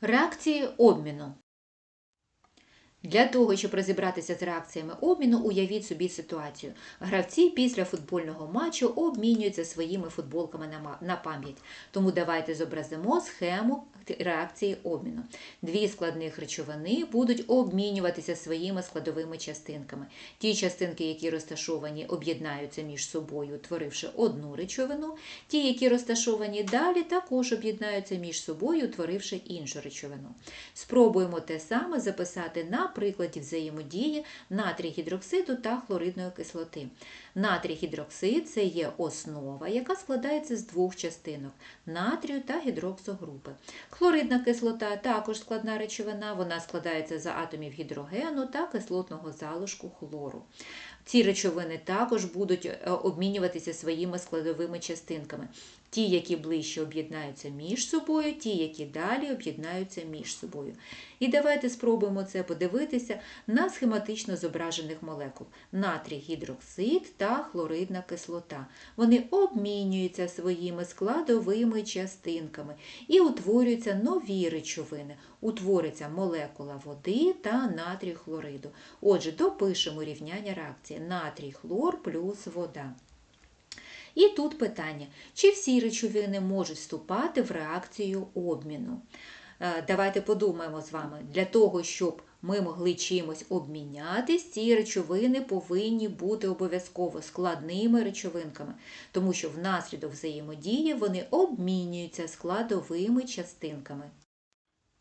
Реакції обміну. Для того, щоб розібратися з реакціями обміну, уявіть собі ситуацію. Гравці після футбольного матчу обмінюються своїми футболками на пам'ять. Тому давайте зобразимо схему реакції обміну. Дві складних речовини будуть обмінюватися своїми складовими частинками. Ті частинки, які розташовані, об'єднаються між собою, утворивши одну речовину. Ті, які розташовані далі, також об'єднаються між собою, утворивши іншу речовину. Спробуємо те саме записати на прикладі взаємодії натрій гідроксиду та хлоридної кислоти. Натрій гідроксид це є основа, яка складається з двох частинок натрію та гідроксогрупи. Хлоридна кислота також складна речовина, вона складається з атомів гідрогену та кислотного залишку хлору. Ці речовини також будуть е, обмінюватися своїми складовими частинками. Ті, які ближче об'єднаються між собою, ті, які далі об'єднаються між собою. І давайте спробуємо це подивитися на схематично зображених молекул: натрій гідроксид та хлоридна кислота. Вони обмінюються своїми складовими частинками і утворюються нові речовини. Утвориться молекула води та натрій хлориду. Отже, допишемо рівняння реакції натрій хлор плюс вода. І тут питання, чи всі речовини можуть вступати в реакцію обміну? Е, Давайте подумаємо з вами, для того, щоб ми могли чимось обмінятись, ці речовини повинні бути обов'язково складними речовинками, тому що внаслідок взаємодії вони обмінюються складовими частинками.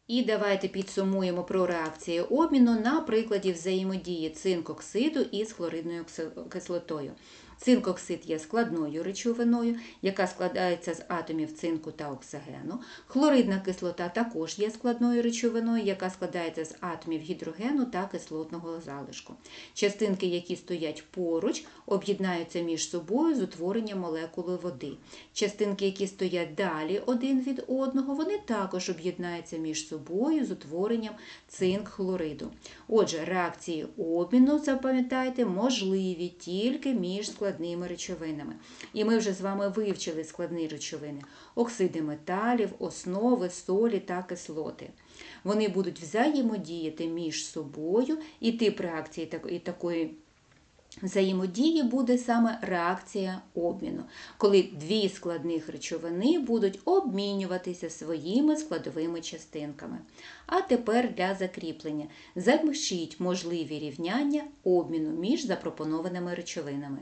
І давайте підсумуємо про реакції обміну на прикладі взаємодії цинкоксиду із хлоридною кислотою. Цинкоксид є складною речовиною, яка складається з атомів цинку та оксигену. Хлоридна кислота також є складною речовиною, яка складається з атомів гідрогену та кислотного залишку. Частинки, які стоять поруч, об'єднаються між собою з утворенням молекули води. Частинки, які стоять далі один від одного, вони також об'єднаються між собою з утворенням цинк-хлориду. Отже, реакції обміну, запам'ятайте, можливі тільки між складними речовинами. І ми вже з вами вивчили складні речовини: оксиди металів, основи, солі та кислоти. Вони будуть взаємодіяти між собою, і тип реакції і такої взаємодії буде саме реакція обміну, коли дві складних речовини будуть обмінюватися своїми складовими частинками. А тепер для закріплення запишіть можливі рівняння обміну між запропонованими речовинами.